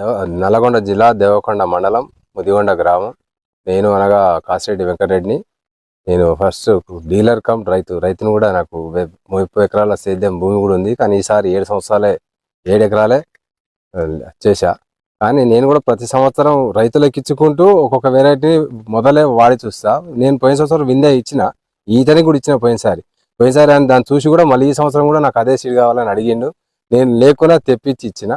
దేవ నల్గొండ జిల్లా దేవకొండ మండలం ముదిగొండ గ్రామం. నేను అనగా కాసిరెడ్డి వెంకటరెడ్డిని. నేను ఫస్ట్ డీలర్ కమ్ రైతు రైతును కూడా నాకు ముప్పై ఎకరాల సేద్యం భూమి కూడా ఉంది. కానీ ఈసారి ఏడు సంవత్సరాలే ఏడు ఎకరాలే చేశా. కానీ నేను కూడా ప్రతి సంవత్సరం రైతులకు ఇచ్చుకుంటూ ఒక్కొక్క వెరైటీ మొదలే వాడి చూస్తా. నేను పోయిన సంవత్సరం విందే ఇచ్చిన ఈతని కూడా ఇచ్చిన పోయినసారి. పోయినసారి దాన్ని చూసి కూడా మళ్ళీ ఈ సంవత్సరం కూడా నాకు అదే సీడ్ కావాలని అడిగిండు. నేను లేకుండా తెప్పించి ఇచ్చిన.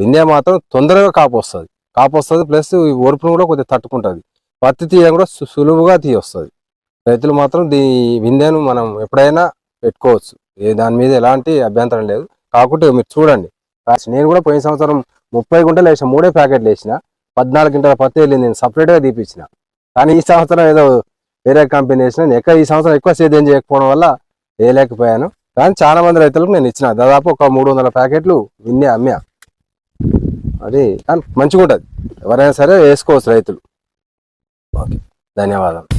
విందే మాత్రం తొందరగా కాపు వస్తుంది కాపు వస్తుంది ప్లస్ ఈ ఓర్పును కూడా కొద్దిగా తట్టుకుంటుంది. పత్తి తీయడం కూడా సులువుగా తీయొస్తుంది. రైతులు మాత్రం దీ విందేను మనం ఎప్పుడైనా పెట్టుకోవచ్చు. ఏ దాని మీద ఎలాంటి అభ్యంతరం లేదు. కాకుంటే మీరు చూడండి. నేను కూడా పోయిన సంవత్సరం ముప్పై గుంటలు వేసిన మూడే ప్యాకెట్లు వేసిన పద్నాలుగు గంటల పత్తి వెళ్ళింది నేను సపరేట్గా తీపించిన కానీ ఈ సంవత్సరం ఏదో వేరే కంపెనీ వేసిన నేను ఈ సంవత్సరం ఎక్కువ సేద్యం చేయకపోవడం వల్ల వేయలేకపోయాను. కానీ చాలా మంది రైతులకు నేను ఇచ్చిన. దాదాపు ఒక మూడు వందల ప్యాకెట్లు విన్నే అమ్మా అది మంచిగా ఉంటుంది ఎవరైనా సరే వేసుకోవచ్చు రైతులు. ఓకే. ధన్యవాదాలు.